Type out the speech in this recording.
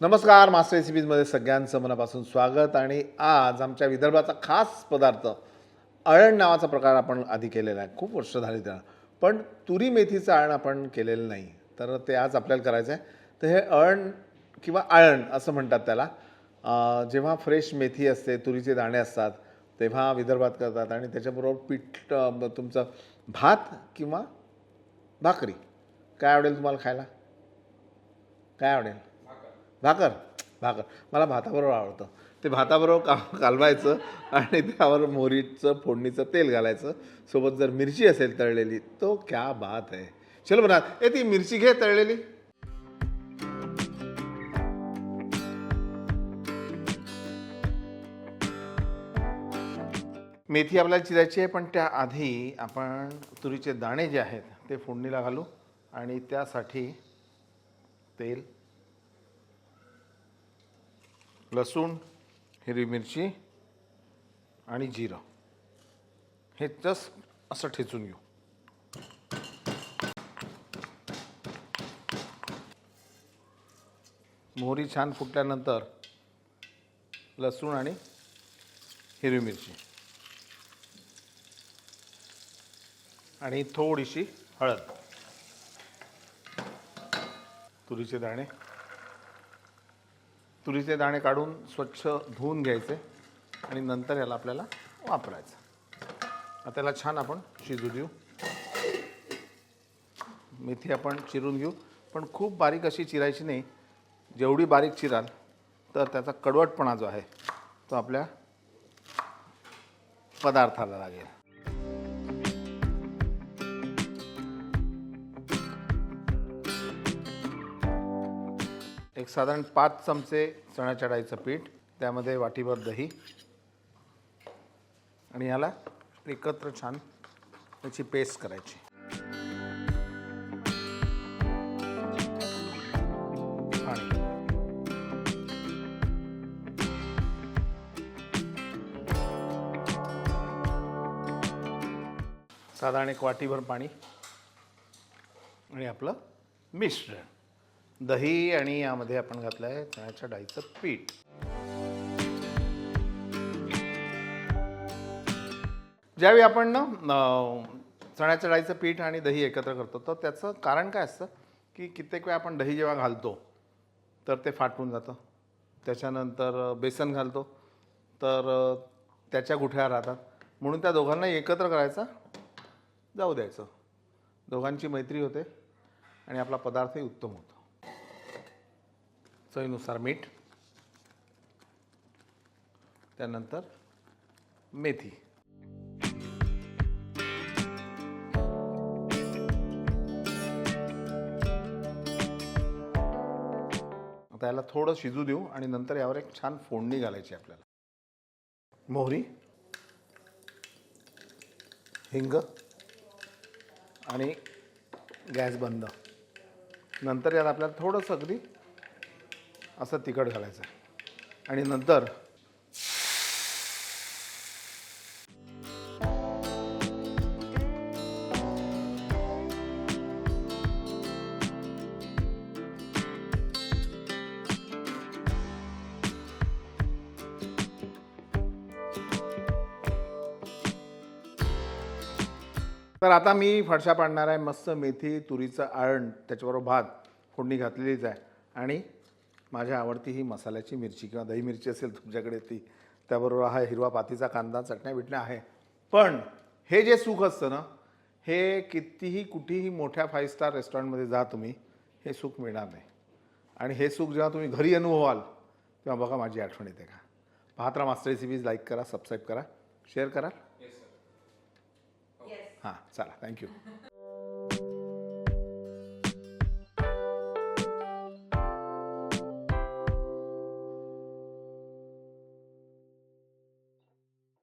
नमस्कार मास्टर रेसिपीजमध्ये सगळ्यांचं मनापासून स्वागत आणि आज आमच्या विदर्भाचा खास पदार्थ अळण नावाचा प्रकार आपण आधी केलेला आहे. खूप वर्ष झाली त्याला. पण तुरी मेथीचं अळण आपण केलेलं नाही. तर ते आज आपल्याला करायचं आहे. तर हे अळण किंवा आळण असं म्हणतात त्याला. जेव्हा फ्रेश मेथी असते तुरीचे दाणे असतात तेव्हा विदर्भात करतात आणि त्याच्याबरोबर पीठ तुमचं भात किंवा भाकरी. काय आवडेल तुम्हाला खायला? काय आवडेल? भाकर भाकर. मला भाताबरोबर आवडतं. ते भाताबरोबर का कालवायचं आणि त्यावर मोहरीचं फोडणीचं तेल घालायचं. सोबत जर मिरची असेल तळलेली तो क्या बात आहे. चलो म्हणा ए ती मिरची घे तळलेली. मेथी आपल्याला चिरायची आहे पण त्याआधी आपण तुरीचे दाणे जे आहेत ते फोडणीला घालू आणि त्यासाठी तेल लसूण हिरवी मिरची आणि जिरं. हे तस असं ठेचून घेऊ. मोहरी छान फुटल्यानंतर लसूण आणि हिरवी मिरची. आणि थोडीशी हळद. तुरीचे दाणे. तुरीचे दाणे काढून स्वच्छ धुवून घ्यायचे आणि नंतर याला आपल्याला वापरायचं. आता त्याला छान आपण शिजू देऊ. मेथी आपण चिरून घेऊ. पण खूप बारीक अशी चिरायची नाही. जेवढी बारीक चिराल तर त्याचा कडवटपणा जो आहे तो आपल्या पदार्थाला लागेल. एक साधारण पाच चमचे चण्याच्या डाळीचं पीठ त्यामध्ये वाटीभर दही. आणि याला एकत्र छान त्याची पेस्ट करायची. पाणी साधारण एक वाटीभर पाणी आणि आपलं मिश्रण. दही आणि यामध्ये आपण घातलं आहे चण्याच्या डाळीचं पीठ. ज्यावेळी आपण ना चण्याच्या डाळीचं पीठ आणि दही एकत्र करतो तर त्याचं कारण काय असतं की कित्येक वेळा आपण दही जेव्हा घालतो तर ते फाटून जातं. त्याच्यानंतर बेसन घालतो तर त्याच्या गुठळ्या राहतात. म्हणून त्या दोघांना एकत्र करायचा जाऊ द्यायचं. दोघांची मैत्री होते आणि आपला पदार्थही उत्तम होतो. चवीनुसार मीठ त्यानंतर मेथी. आता याला थोडं शिजू देऊ आणि नंतर यावर एक छान फोडणी घालायची आपल्याला. मोहरी हिंग आणि गॅस बंद. नंतर यात आपल्याला थोडंसं अगदी असं तिखट घालायचं. आहे आणि नंतर तर आता मी फडशा पाडणार आहे मस्त मेथी तुरीचं आळण त्याच्याबरोबर भात फोडणी घातलेलीच आहे. आणि माझ्या आवडती ही मसाल्याची मिरची किंवा दही मिरची असेल तुमच्याकडे ती त्याबरोबर हा हिरवा पातीचा कांदा चटण्या बिटण्या आहे. पण हे जे सुख असतं ना हे कितीही कुठेही मोठ्या फाईव्ह स्टार रेस्टॉरंटमध्ये जा तुम्ही हे सुख मिळणार नाही. आणि हे सुख जेव्हा तुम्ही घरी अनुभवाल तेव्हा बघा माझी आठवण येते का. पाहत राहा मास्टर रेसिपीज लाईक करा सबस्क्राईब करा शेअर करा. हां चला थँक्यू